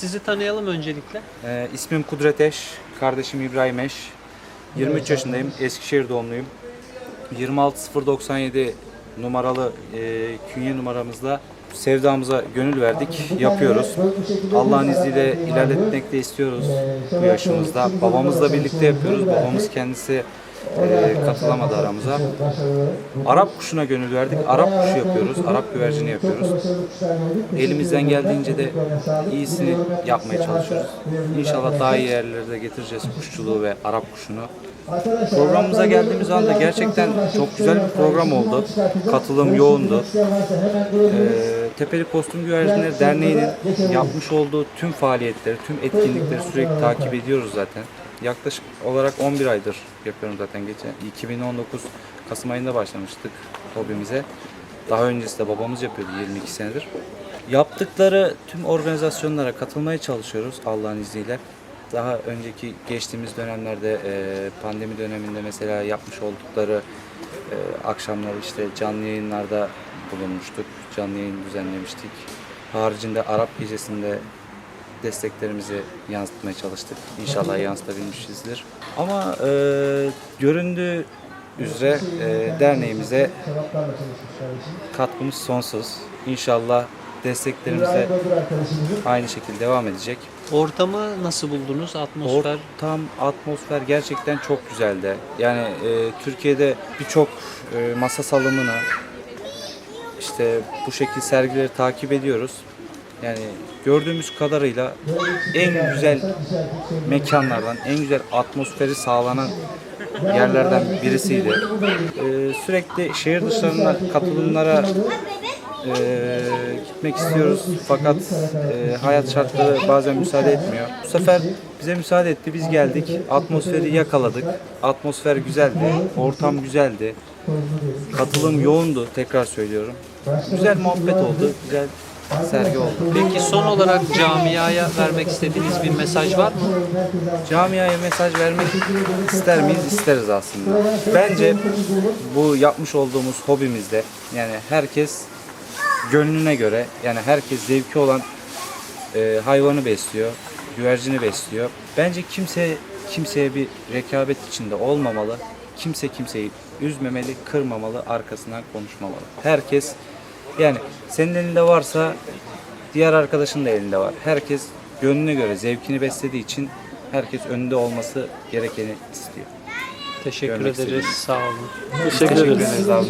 Sizi tanıyalım öncelikle. Ee, ismim Kudret Eş, kardeşim İbrahim Eş. 23 yaşındayım, Eskişehir doğumluyum. 26097 numaralı e, künye numaramızla sevdamıza gönül verdik, yapıyoruz. Allah'ın izniyle ilerletmek de istiyoruz bu yaşımızda. Babamızla birlikte yapıyoruz. Babamız kendisi e, katılamadı aramıza. Arap kuşuna gönül verdik. Arap kuşu yapıyoruz. Arap güvercini yapıyoruz. Elimizden geldiğince de iyisini yapmaya çalışıyoruz. İnşallah daha iyi yerlere getireceğiz kuşçuluğu ve Arap kuşunu. Programımıza geldiğimiz anda gerçekten çok güzel bir program oldu. Katılım yoğundu. Ee, Tepeli Kostüm Güvercinleri Derneği'nin yapmış olduğu tüm faaliyetleri, tüm etkinlikleri sürekli takip ediyoruz zaten. Yaklaşık olarak 11 aydır yapıyorum zaten geçen. 2019 Kasım ayında başlamıştık hobimize. Daha öncesinde babamız yapıyordu 22 senedir. Yaptıkları tüm organizasyonlara katılmaya çalışıyoruz Allah'ın izniyle. Daha önceki geçtiğimiz dönemlerde e, pandemi döneminde mesela yapmış oldukları e, akşamları işte canlı yayınlarda bulunmuştuk. Canlı yayın düzenlemiştik. Haricinde Arap gecesinde desteklerimizi yansıtmaya çalıştık. İnşallah yansıtabilmişizdir. Ama e, göründüğü üzere e, derneğimize katkımız sonsuz. İnşallah desteklerimize aynı şekilde devam edecek. Ortamı nasıl buldunuz? Atmosfer? Ortam, atmosfer gerçekten çok güzeldi. Yani e, Türkiye'de birçok e, masa salımını işte bu şekil sergileri takip ediyoruz. Yani gördüğümüz kadarıyla en güzel mekanlardan, en güzel atmosferi sağlanan yerlerden birisiydi. E, sürekli şehir dışlarına katılımlara e, gitmek istiyoruz fakat e, hayat şartları bazen müsaade etmiyor. Bu sefer bize müsaade etti, biz geldik, atmosferi yakaladık. Atmosfer güzeldi, ortam güzeldi, katılım yoğundu tekrar söylüyorum. Güzel muhabbet oldu, güzel sergi oldu. Peki son olarak camiaya vermek istediğiniz bir mesaj var mı? Camiaya mesaj vermek ister miyiz? İsteriz aslında. Bence bu yapmış olduğumuz hobimizde yani herkes gönlüne göre yani herkes zevki olan e, hayvanı besliyor, güvercini besliyor. Bence kimse kimseye bir rekabet içinde olmamalı. Kimse kimseyi üzmemeli, kırmamalı, arkasından konuşmamalı. Herkes yani senin elinde varsa diğer arkadaşın da elinde var. Herkes gönlüne göre zevkini beslediği için herkes önünde olması gerekeni istiyor. Teşekkür Görmek ederiz. Sağ olun. Teşekkür ederiz abi.